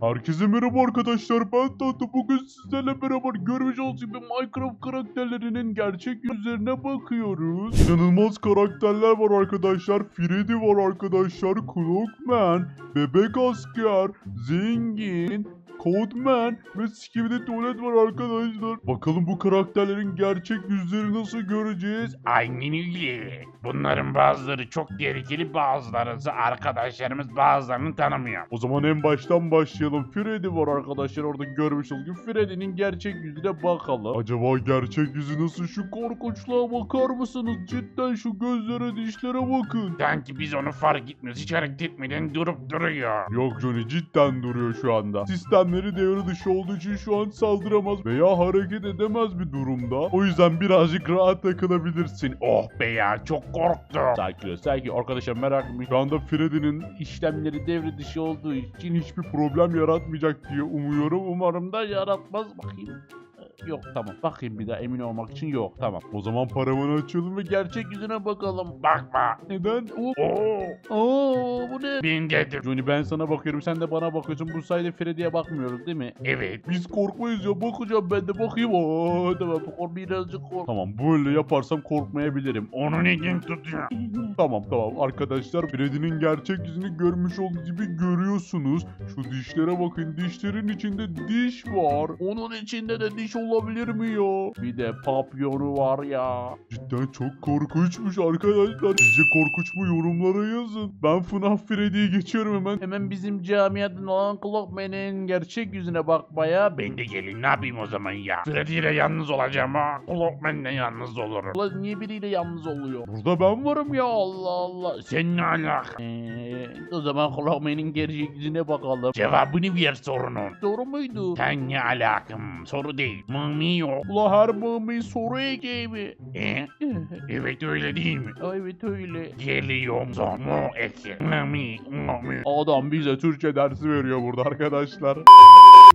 Herkese merhaba arkadaşlar ben Tatlı bugün sizlerle beraber görmüş olduğunuz gibi Minecraft karakterlerinin gerçek yüzlerine bakıyoruz. İnanılmaz karakterler var arkadaşlar. Freddy var arkadaşlar. Clockman, Bebek Asker, Zengin, Codeman ve Skibidi Tuvalet var arkadaşlar. Bakalım bu karakterlerin gerçek yüzleri nasıl göreceğiz? Aynen öyle. Bunların bazıları çok tehlikeli bazıları ise arkadaşlarımız bazılarını tanımıyor. O zaman en baştan başlayalım. Freddy var arkadaşlar orada görmüş olduğunuz gibi. Freddy'nin gerçek yüzüne bakalım. Acaba gerçek yüzü nasıl? Şu korkunçluğa bakar mısınız? Cidden şu gözlere dişlere bakın. Sanki biz onu fark etmiyoruz. Hiç hareket etmeden durup duruyor. Yok Johnny cidden duruyor şu anda. Sistemleri devre dışı olduğu için şu an saldıramaz veya hareket edemez bir durumda. O yüzden birazcık rahat takılabilirsin. Oh be ya çok korktum. Sakin ol, sakin. Arkadaşlar merak etmeyin. Şu anda Freddy'nin işlemleri devre dışı olduğu için hiçbir problem yaratmayacak diye umuyorum. Umarım da yaratmaz. Bakayım. Yok tamam. Bakayım bir daha emin olmak için yok. Tamam. O zaman paravanı açalım ve gerçek yüzüne bakalım. Bakma. Neden? Oo, Oo. Bu ne? Ben dedim. Johnny ben sana bakıyorum sen de bana bakıyorsun. Bu sayede Freddy'ye bakmıyoruz değil mi? Evet. Biz korkmayız ya bakacağım ben de bakayım. Oo, tamam kork birazcık kork. Tamam böyle yaparsam korkmayabilirim. Onu neden tutuyor? Tamam tamam arkadaşlar Freddy'nin gerçek yüzünü görmüş olduğunuz gibi görüyorsunuz. Şu dişlere bakın dişlerin içinde diş var. Onun içinde de diş olabilir mi ya? Bir de papyonu var ya. Cidden çok korkunçmuş arkadaşlar. Sizce korkunç mu yorumlara yazın. Ben FNAF Freddy'ye geçiyorum hemen. Hemen bizim camiadan olan Clockman'in gerçek yüzüne bakmaya. Ben de gelin ne yapayım o zaman ya? Freddy ile yalnız olacağım ha. Clockman'le yalnız olurum. Ulan niye biriyle yalnız oluyor? Burada ben varım ya Allah Allah. Sen ne alaka? Eee o zaman Clockman'in gerçek yüzüne bakalım. Cevabını ver sorunun. Doğru muydu? Sen ne alakam? Soru değil. Mami yok. Ula her mami soru ekibi. E? Evet öyle değil mi? Evet öyle. Geliyorum zomu eki. Mami, mami. Adam bize Türkçe dersi veriyor burada arkadaşlar.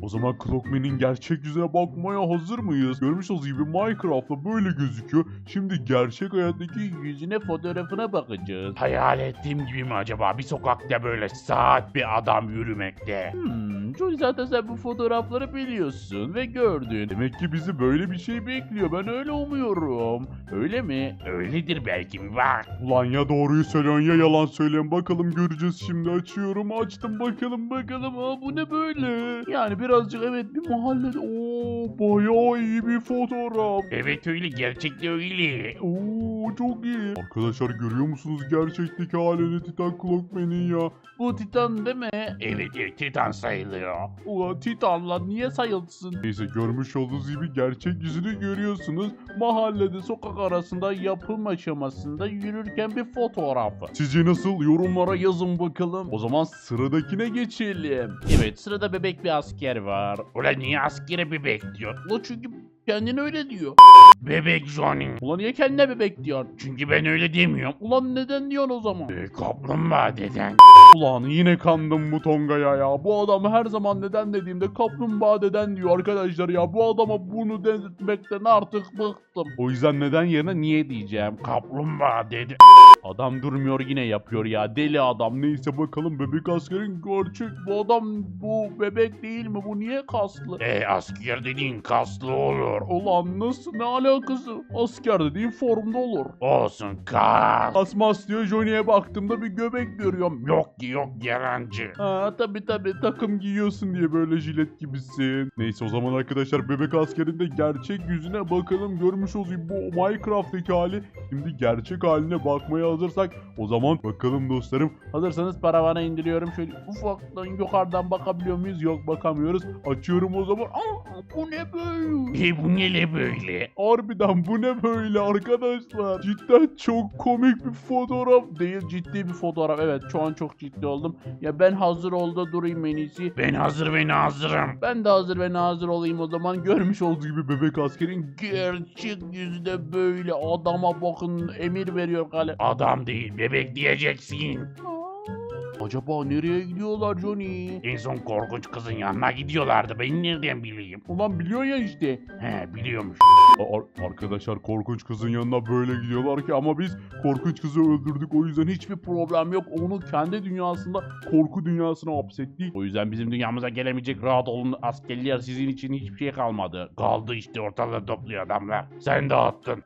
O zaman Clockman'in gerçek yüzüne bakmaya hazır mıyız? Görmüş olduğunuz gibi Minecraft'ta böyle gözüküyor. Şimdi gerçek hayattaki yüzüne fotoğrafına bakacağız. Hayal ettiğim gibi mi acaba? Bir sokakta böyle saat bir adam yürümekte. Hmm, çünkü zaten sen bu fotoğrafları biliyorsun ve gördün. Demek ki bizi böyle bir şey bekliyor. Ben öyle umuyorum. Öyle mi? Öyledir belki mi? Bak. Ulan ya doğruyu söylüyorsun ya yalan söylüyorsun. Bakalım göreceğiz şimdi. Açıyorum açtım bakalım bakalım. Aa, bu ne böyle? Yani birazcık evet bir mahallede. Oo bayağı iyi bir fotoğraf. Evet öyle. Gerçekte öyle. Oo çok iyi. Arkadaşlar görüyor musunuz gerçekteki halini Titan Clockman'in ya. Bu Titan değil mi? Evet evet Titan sayılıyor. Ulan Titan'la niye sayılsın? Neyse görmüş olduğunuz gibi gerçek yüzünü görüyorsunuz. Mahallede sokak arasında yapım aşamasında yürürken bir fotoğrafı. Sizce nasıl? Yorumlara yazın bakalım. O zaman sıradakine geçelim. Evet sırada bebek bir asker var. Ulan niye askere bebek diyor? O çünkü kendini öyle diyor. Bebek Johnny. Ulan niye kendine bebek diyorsun? Çünkü ben öyle demiyorum. Ulan neden diyorsun o zaman? Ee, kaplumbağa deden. Ulan yine kandım bu Tonga'ya ya. Bu adam her zaman neden dediğimde kaplumbağa deden diyor arkadaşlar ya. Bu adama bunu denetmekten artık bıktım. O yüzden neden yerine niye diyeceğim. Kaplumbağa dedi. Adam durmuyor yine yapıyor ya. Deli adam. Neyse bakalım bebek askerin gerçek. Bu adam bu bebek değil mi? Bu niye kaslı? E asker dediğin kaslı olur. Ulan nasıl ne alakası? Asker dediğin formda olur. Olsun kas. Asmas diyor Johnny'ye baktığımda bir göbek görüyorum. Yok ki yok yalancı. Ha tabi tabi takım giyiyorsun diye böyle jilet gibisin. Neyse o zaman arkadaşlar bebek askerin de gerçek yüzüne bakalım. Görmüş olduğunuz bu Minecraft'taki hali. Şimdi gerçek haline bakmaya hazırsak o zaman bakalım dostlarım. Hazırsanız paravana indiriyorum. Şöyle ufaktan yukarıdan bakabiliyor muyuz? Yok bakamıyoruz. Açıyorum o zaman. Aa, bu ne böyle? E bu ne böyle? Harbiden bu ne böyle arkadaşlar? Cidden çok komik bir fotoğraf. Değil ciddi bir fotoğraf. Evet şu an çok ciddi oldum. Ya ben hazır ol da durayım en iyisi. Ben hazır ve nazırım. Ben de hazır ve nazır olayım o zaman. Görmüş olduğu gibi bebek askerin gerçek yüzü de böyle adama bakın emir veriyor galiba. Adam değil bebek diyeceksin. Acaba nereye gidiyorlar Johnny? En son korkunç kızın yanına gidiyorlardı. Ben nereden bileyim? Ulan biliyor ya işte. He biliyormuş. Ar- arkadaşlar korkunç kızın yanına böyle gidiyorlar ki ama biz korkunç kızı öldürdük. O yüzden hiçbir problem yok. Onu kendi dünyasında korku dünyasına hapsettik. O yüzden bizim dünyamıza gelemeyecek rahat olun askerler sizin için hiçbir şey kalmadı. Kaldı işte ortalığı topluyor adamlar. Sen dağıttın.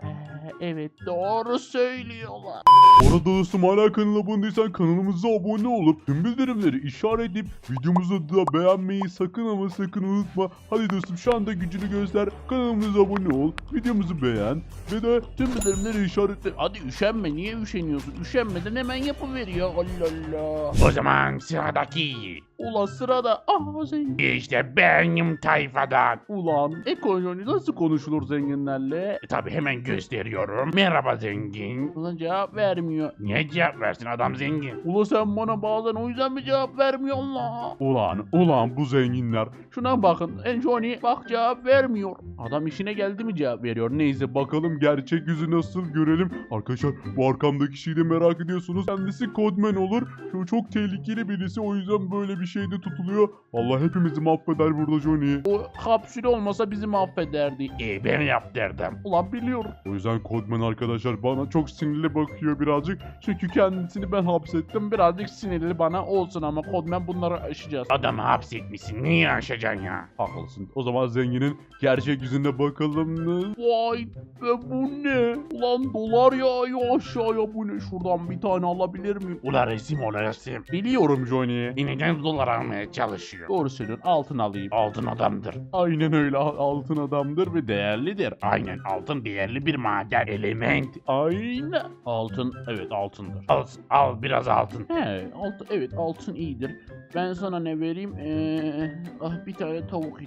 Evet doğru söylüyorlar. Orada dostum hala kanala abone değilsen kanalımıza abone olup tüm bildirimleri işaretleyip videomuzu da beğenmeyi sakın ama sakın unutma. Hadi dostum şu anda gücünü göster. Kanalımıza abone ol. Videomuzu beğen. Ve de tüm bildirimleri işaretle. Hadi üşenme niye üşeniyorsun? Üşenmeden hemen yapıveriyor. Allah Allah. O zaman sıradaki. Ulan sırada ah zengin. İşte benim tayfadan. Ulan ekonomi nasıl konuşulur zenginlerle? E, tabi hemen gösteriyorum. Merhaba zengin. Ulan cevap vermiyor. Niye cevap versin adam zengin? Ulan sen bana bazen o yüzden mi cevap vermiyorsun la? Ulan ulan bu zenginler. Şuna bakın en Johnny bak cevap vermiyor. Adam işine geldi mi cevap veriyor. Neyse bakalım gerçek yüzü nasıl görelim. Arkadaşlar bu arkamdaki şeyi de merak ediyorsunuz. Kendisi Codman olur. Şu çok tehlikeli birisi o yüzden böyle bir şeyde tutuluyor. Allah hepimizi mahveder burada Johnny. O kapsül olmasa bizi mahvederdi. E ben yaptırdım. Ulan biliyorum. O yüzden Codman arkadaşlar bana çok sinirli bakıyor birazcık. Çünkü kendisini ben hapsettim. Birazcık sinirli bana olsun ama Codman bunları aşacağız. Adamı hapsetmişsin. Niye aşacaksın ya? Haklısın. O zaman zenginin gerçek yüzüne bakalım. Vay be bu ne? Ulan dolar yağıyor aşağıya bu ne? Şuradan bir tane alabilir miyim? Ula resim ola resim. Biliyorum Johnny. Yine dolar almaya çalışıyor. Doğru söylüyorsun. Altın alayım. Altın adamdır. Aynen öyle. Altın adamdır ve değerlidir. Aynen altın değerli bir maden element. Aynen. Altın evet altındır. Al, al biraz altın. He, altın, evet altın iyidir. Ben sana ne vereyim? Ee, ah bir tane tavuk.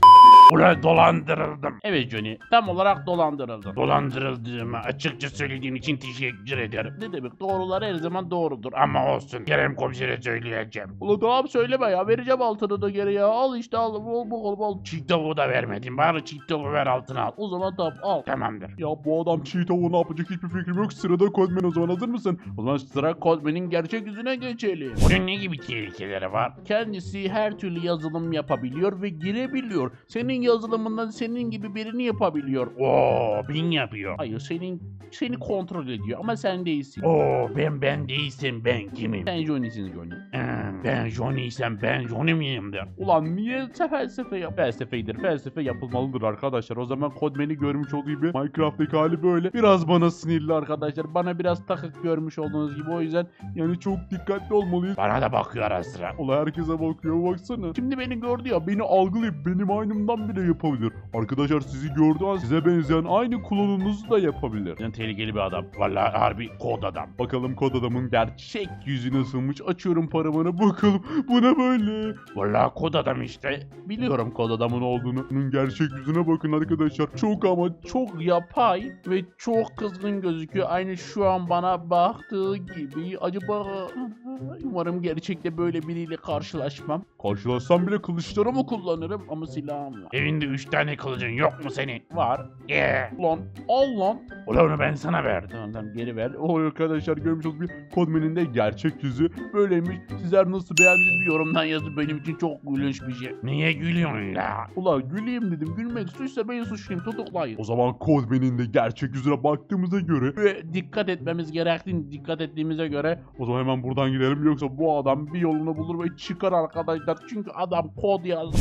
Ula dolandırıldım. Evet Johnny, tam olarak dolandırıldın. Dolandırıldığımı açıkça söylediğin için teşekkür ederim. Ne demek? Doğrular her zaman doğrudur. Ama olsun. Kerem komisere söyleyeceğim. Ulan tamam söyleme ya. Vereceğim altını da geri ya. Al işte al. Al bakalım al. Çiğ tavuğu da vermedin. Bari çiğ tavuğu ver altına al. O zaman tamam al. Tamamdır. Ya bu adam çiğ tavuğu ne yapacak hiçbir fikrim yok. Sırada Codman o zaman hazır mısın? O zaman sıra Codman'in gerçek yüzüne geçelim. Bunun ne gibi tehlikeleri var? Kendisi her türlü yazılım yapabiliyor ve girebiliyor. Senin yazılımından senin gibi birini yapabiliyor. Oo bin yapıyor. Hayır senin seni kontrol ediyor ama sen değilsin. Oo ben ben değilsem ben kimim? Sen Johnny'sin Johnny. Hmm, ben Johnny'sem ben Johnny miyimdir? Ulan niye felsefe yap? Felsefeydir. Felsefe yapılmalıdır arkadaşlar. O zaman Codman'i görmüş olduğu gibi Minecraft'taki hali böyle. Biraz bana sinirli arkadaşlar. Bana biraz takık görmüş olduğunuz gibi. O yüzden yani çok dikkatli olmalıyız. Bana da bakıyor ara sıra. Ulan herkese bakıyor baksana. Şimdi beni gördü ya beni algılayıp benim aynımdan bile yapabilir. Arkadaşlar sizi gördüğü an size benzeyen aynı klonunuzu da yapabilir. Yani tehlikeli bir adam. Vallahi harbi kod adam. Bakalım kod adamın gerçek yüzü nasılmış. Açıyorum paravanı bakalım. Bu ne böyle? Vallahi kod adam işte. Biliyorum kod adamın olduğunu. Bunun gerçek yüzüne bakın arkadaşlar. Çok ama çok yapay ve çok kızgın gözüküyor. Aynı şu an bana baktığı gibi. Acaba umarım gerçekte böyle biriyle karşılaşmam. Karşılaşsam bile kılıçları mı kullanırım ama silahım var. Evinde üç tane kılıcın yok mu senin? Var. Eee. Ulan al lan. Ulan ben sana verdim. Tamam tamam geri ver. O arkadaşlar görmüş olduğunuz gibi Kodman'in de gerçek yüzü böyleymiş. Sizler nasıl beğendiniz bir yorumdan yazın. Benim için çok gülünç bir şey. Niye gülüyorsun la? Ulan güleyim dedim. Gülmek suçsa ben suçluyum. Tutuklayın. O zaman Kodman'in de gerçek yüzüne baktığımıza göre ve dikkat etmemiz gerektiğini dikkat ettiğimize göre o zaman hemen buradan gidelim. Yoksa bu adam bir yolunu bulur ve çıkar arkadaşlar. Çünkü adam kod yazdı.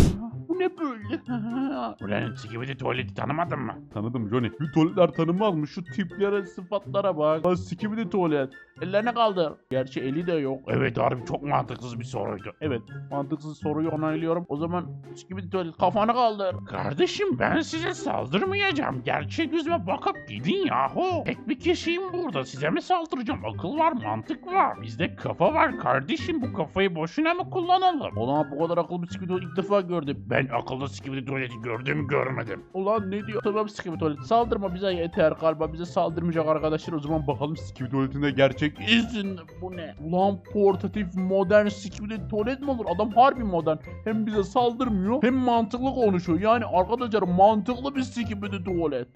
Bu ne böyle? Ulan Skibidi tuvaleti tanımadın mı? Tanıdım Johnny. Bu tuvaletler tanınmaz mı? Şu tiplere, sıfatlara bak. Lan sikibidi tuvalet. Ellerine kaldır. Gerçi eli de yok. Evet harbi çok mantıksız bir soruydu. Evet. Mantıksız soruyu onaylıyorum. O zaman sikibidi tuvalet kafanı kaldır. Kardeşim ben size saldırmayacağım. Gerçek yüzüme bakıp gidin yahu. Tek bir kişiyim burada. Size mi saldıracağım? Akıl var, mantık var. Bizde kafa var kardeşim. Bu kafayı boşuna mı kullanalım? Ulan bu kadar akıllı bir tuvalet ilk defa gördüm. Ben akıllı skibidi tuvaleti gördüm görmedim. Ulan ne diyor? Tamam sikibidi tuvalet. Saldırma bize yeter galiba. Bize saldırmayacak arkadaşlar. O zaman bakalım sikibidi tuvaletinde gerçek izin. Bu ne? Ulan portatif modern sikibidi tuvalet mi olur? Adam harbi modern. Hem bize saldırmıyor hem mantıklı konuşuyor. Yani arkadaşlar mantıklı bir sikibidi tuvalet.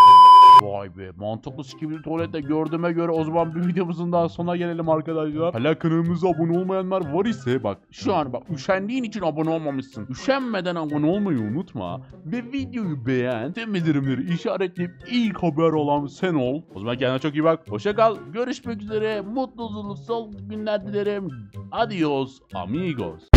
Vay be mantıklı skibidi tuvalette gördüğüme göre o zaman bir videomuzun daha sonuna gelelim arkadaşlar. Hala kanalımıza abone olmayanlar var ise bak şu an bak üşendiğin için abone olmamışsın. Üşenmeden abone olmayı unutma. Ve videoyu beğen. Tüm bildirimleri işaretleyip ilk haber olan sen ol. O zaman kendine çok iyi bak. Hoşça kal. Görüşmek üzere. Mutlu huzurlu sol günler dilerim. Adios amigos.